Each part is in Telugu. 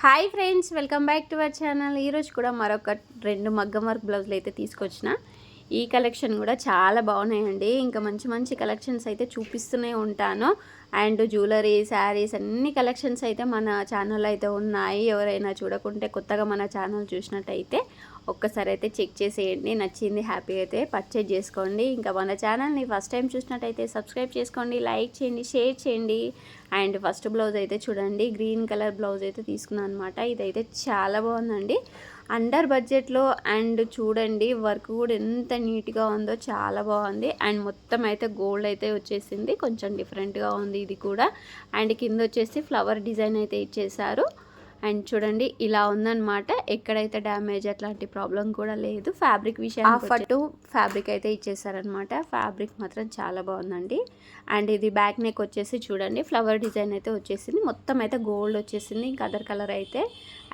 Hi friends welcome back to our channel. ఈరోజు కూడా మరొక రెండు మగ్గం వర్క్ బ్లౌజులు అయితే తీసుకొచ్చిన. ఈ కలెక్షన్ కూడా చాలా బాగున్నాయండి. ఇంకా మంచి మంచి కలెక్షన్స్ అయితే చూపిస్తూనే ఉంటాను. అండ్ జ్యువెలరీ శారీస్ అన్ని కలెక్షన్స్ అయితే మన ఛానల్ అయితే ఉన్నాయి. ఎవరైనా చూడకుంటే కొత్తగా మన ఛానల్ చూసినట్టయితే ఒక్కసారి అయితే చెక్ చేసేయండి. నచ్చింది హ్యాపీ అయితే పర్చేజ్ చేసుకోండి. ఇంకా మన ఛానల్ని ఫస్ట్ టైం చూసినట్టయితే సబ్స్క్రైబ్ చేసుకోండి లైక్ చేయండి షేర్ చేయండి. అండ్ ఫస్ట్ బ్లౌజ్ అయితే చూడండి. గ్రీన్ కలర్ బ్లౌజ్ అయితే తీసుకున్నాను అనమాట ఇదైతే చాలా బాగుందండి. అండర్ బడ్జెట్లో అండ్ చూడండి వర్క్ కూడా ఎంత నీట్గా ఉందో చాలా బాగుంది. అండ్ మొత్తం అయితే గోల్డ్ అయితే వచ్చేసింది. కొంచెం డిఫరెంట్గా ఉంది. ఇది కూడా. అండ్ కింద వచ్చేసి ఫ్లవర్ డిజైన్ అయితే ఇచ్చేసారు అండ్ చూడండి ఇలా ఉందన్నమాట. ఎక్కడైతే డ్యామేజ్ అట్లాంటి ప్రాబ్లం కూడా లేదు. ఫ్యాబ్రిక్ విషయం టు ఫ్యాబ్రిక్ అయితే ఇచ్చేసారనమాట ఫ్యాబ్రిక్ మాత్రం చాలా బాగుందండి. అండ్ ఇది బ్యాక్ నెక్ వచ్చేసి చూడండి ఫ్లవర్ డిజైన్ అయితే వచ్చేసింది. మొత్తం అయితే గోల్డ్ వచ్చేసింది. ఇంకా అదర్ కలర్ అయితే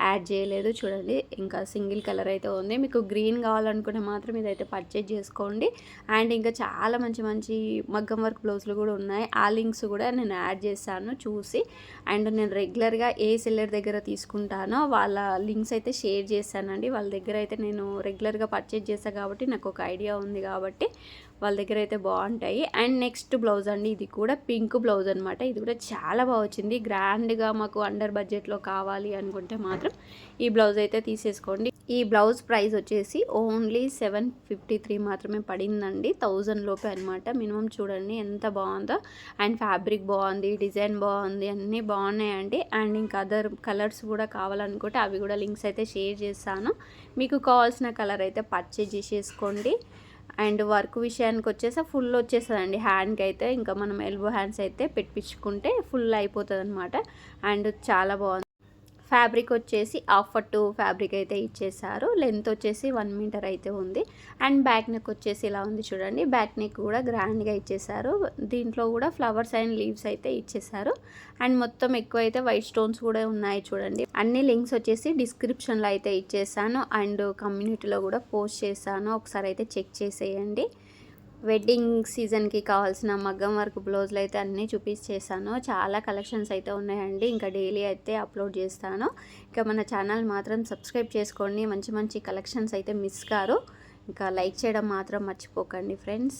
యాడ్ చేయలేదు చూడండి. ఇంకా సింగిల్ కలర్ అయితే ఉంది. మీకు గ్రీన్ కావాలనుకుంటే మాత్రం ఇదైతే పర్చేజ్ చేసుకోండి. అండ్ ఇంకా చాలా మంచి మంచి మగ్గం వర్క్ బ్లౌజులు కూడా ఉన్నాయి. ఆ లింక్స్ కూడా నేను యాడ్ చేశాను చూసి. అండ్ నేను రెగ్యులర్గా ఏ సెల్లర్ దగ్గర తీసుకుంటానో వాళ్ళ లింక్స్ అయితే షేర్ చేశానండి. వాళ్ళ దగ్గర అయితే నేను రెగ్యులర్గా పర్చేజ్ చేశాను కాబట్టి నాకు ఒక ఐడియా ఉంది కాబట్టి వాళ్ళ దగ్గర అయితే బాగుంటాయి. అండ్ నెక్స్ట్ బ్లౌజ్ అండి ఇది కూడా పింక్ బ్లౌజ్ అనమాట ఇది కూడా చాలా బాగా వచ్చింది. గ్రాండ్గా మాకు అండర్ బడ్జెట్లో కావాలి అనుకుంటే మాత్రం ఈ బ్లౌజ్ అయితే తీసేసుకోండి. ఈ బ్లౌజ్ ప్రైస్ వచ్చేసి ఓన్లీ సెవెన్ ఫిఫ్టీ త్రీ మాత్రమే పడిందండి. థౌజండ్ లోపే అనమాట మినిమం చూడండి ఎంత బాగుందో. అండ్ ఫ్యాబ్రిక్ బాగుంది డిజైన్ బాగుంది అన్నీ బాగున్నాయండి. అండ్ ఇంకా అదర్ కలర్స్ కూడా కావాలనుకుంటే అవి కూడా లింక్స్ అయితే షేర్ చేస్తాను. మీకు కావాల్సిన కలర్ అయితే పర్చేజ్ చేసేసుకోండి. అండ్ వర్క్ విషయానికి వచ్చేసి ఫుల్ వచ్చేస్తుందండి. హ్యాండ్కి అయితే ఇంకా మనం ఎల్బో హ్యాండ్స్ అయితే పెట్టించుకుంటే ఫుల్ అయిపోతుంది అనమాట అండ్ చాలా బాగుంది. ఫ్యాబ్రిక్ వచ్చేసి ఆఫర్ టూ ఫ్యాబ్రిక్ అయితే ఇచ్చేసారు. లెంత్ వచ్చేసి వన్ మీటర్ అయితే ఉంది. అండ్ బ్యాక్ నెక్ వచ్చేసి ఇలా ఉంది చూడండి. బ్యాక్ నెక్ కూడా గ్రాండ్గా ఇచ్చేసారు. దీంట్లో కూడా ఫ్లవర్స్ అండ్ లీవ్స్ అయితే ఇచ్చేసారు. అండ్ మొత్తం ఎక్కువ అయితే వైట్ స్టోన్స్ కూడా ఉన్నాయి చూడండి. అన్ని లింక్స్ వచ్చేసి డిస్క్రిప్షన్లో అయితే ఇచ్చేసాను. అండ్ కమ్యూనిటీలో కూడా పోస్ట్ చేశాను. ఒకసారి అయితే చెక్ చేసేయండి. వెడ్డింగ్ సీజన్కి కావాల్సిన మగ్గం వర్క్ బ్లౌజులు అయితే అన్నీ చూపించేసాను చాలా కలెక్షన్స్ అయితే ఉన్నాయండి. ఇంకా డైలీ అయితే అప్లోడ్ చేస్తాను. ఇంకా మన ఛానల్ మాత్రం సబ్స్క్రైబ్ చేసుకోండి. మంచి మంచి కలెక్షన్స్ అయితే మిస్ కారు ఇంకా లైక్ చేయడం మాత్రం మర్చిపోకండి ఫ్రెండ్స్.